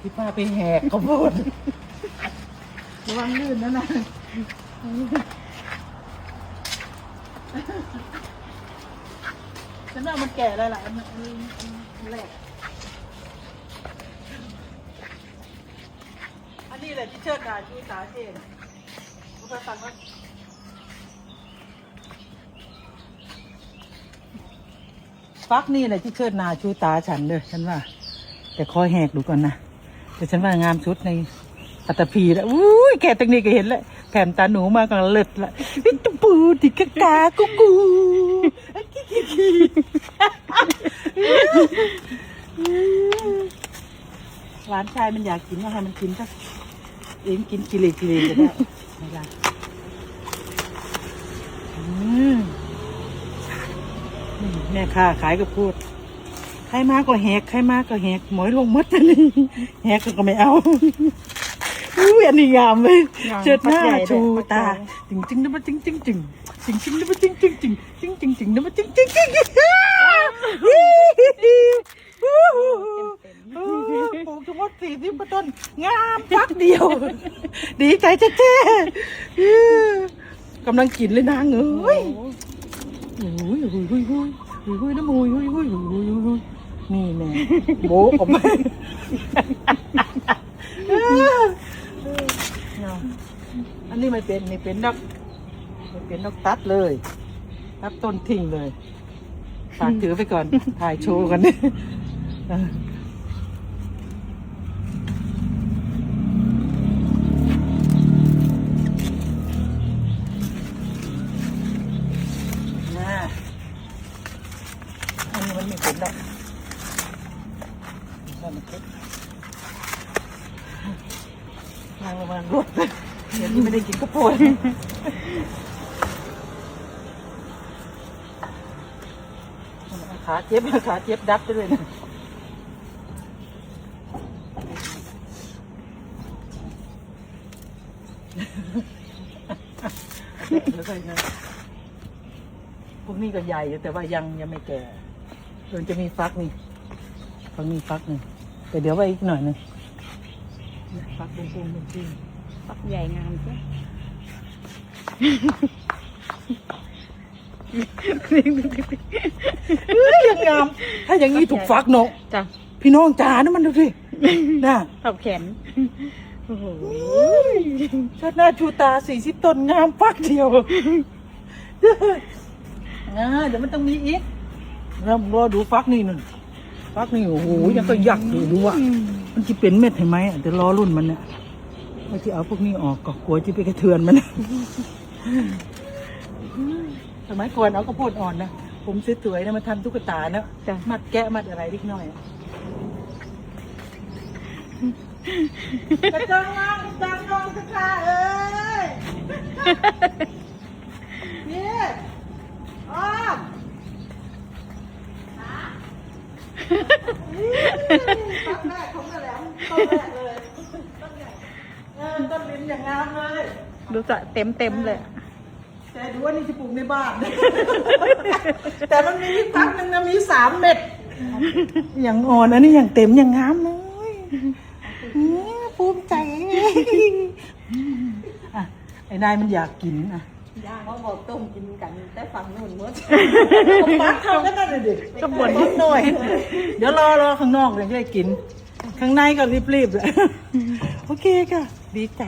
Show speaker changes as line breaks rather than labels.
ที่ป้าไปแหกเขาวโพดระวังลื่นนะนะฉันว่ามันแก่แล้วล่ะอันอันอันแรกอันนี้แหละที่เชิดตาชูตาเจนเอาไปฟังว่าฟักนี่แหละที่เชิดนาชูตาฉันเลยฉันว่า แต่คอยแหกดูก่อนนะ แต่ฉันว่างามชุดในปัตตภีแล้วอุ้ยแกตรงนี้ก็เห็นแล้วแผ่นตาหนูมากันเลิศละวิตปูติกะกากุกูหลานชายมันอยากกินก็ให้มันกินซะเองกินกิเลกิเลสก็ได้ไม่ได้อืมนี่แม่ค้าขายก็พูด ใครมาก็แหกใครมาก็แหกหมอยลงมัดอันนี้แหกก็ไม่เอาอุ้ยอันนี้งามเลย
งาม
เชิดหน้า
ปักใหญ่เลย
ชู
ปักใหญ่
ตาจริงจริงนะมันจริงจริงจริงจริงจริงนะมันจริงจริงจริงจริงจริงจริงนะมันจริงจริงจริงปลูกทั้งหมดสี่สิบกว่าต้นงามพักเดียว ดีใจแท้ๆกำลังกินเลยนางเอ้ยโอ้ยโอ้ยโอ้ยโอ้ยโอ้ยโอ้ยน้ำมูยโอ้ยโอ้ยโอ้ยโอ้ยโอ้ย นี่แน่โบะออกมาอันนี้ไม่เป็นไม่เป็นดอกไม่เป็นดอกตัดเลยตัดต้นทิ้งเลยฝากถือไปก่อน ถ่ายโชว์กันเนี่ยเออน่าอันนี้มันไม่เป็นด อนั่นมันเป็นนางระวังรถเลยเดี๋ยวนี้ไม่ได้กินข้าวโพดขาเจ็บขาเจ็บดับไปเลยนะแล้วก็นะพวกนี้ก็ใหญ่แต่ว่ายังยังไม่แก่มันจะมีฟักนี่ฟักมีฟักหนึ่ง แต่เดี๋ยวไว้อีกหน่อยหนึงฟักปุ้งปุ้งปุ้งปุ้ง
ปักใหญ่งามใช่
เฮ้ยยังงาม ถ้าอย่างนี้ถูกฟักเนาะ
จ้ะ
พี่น้องจ๋านะมันดูสิน่ะ
ทับแขนโอ้โห
ชาติหน้าชูตาสี่สิบต้นงามฟักเดียวอ่าเดี๋ยวมันต้องมีอีกแล้วรอดูฟักนี่นุ่น ฟักนี่โอ้โหยังก็ยักอยู่ดูอะมันจะเป็นเม็ดเห็นไหมอะเดี๋ยวรอรุ่นมันเนี่ยว่าที่เอาพวกนี้ออกก็กลัวจะไปกระเทือนมันสมัยก่อนเอากระโพดอ่อนนะผมสวยๆนะมาทำตุ๊กตานะ
จ้ะ
มัดแกะมัดอะไรเล็กน้อยอะกระจังน้องกระจังน้องกระชาเอ้ยนี่อ้อม ต้นแรกของกระแหลมต้นแรกเลยต้นใหญ่เออต้นลิ้นอย่างงามเลย
ดูจะเต็มเต็มๆเลย
แต่ดูว่านี่จะปลูกในบ้าน แต่มันมีพักหนึ่งนะมีสามเม็ดอย่างอ่อนอันนี้อย่างเต็มอย่างงามเลยอืมภูมิใจ อะไอ้นายมันอยากกินอะ
ย่างเขาบอกต้มกินกันแต่ฝั่งนู่นหมด
ปักเท่ากันนั่นเลยดิ
ก็บ่น
นิดหน่อย เดี๋ยวรอรอข้างนอกเดี๋ยวจะได้กิน ข้างในก็รีบๆเลยโอเคค่ะ ดีใจ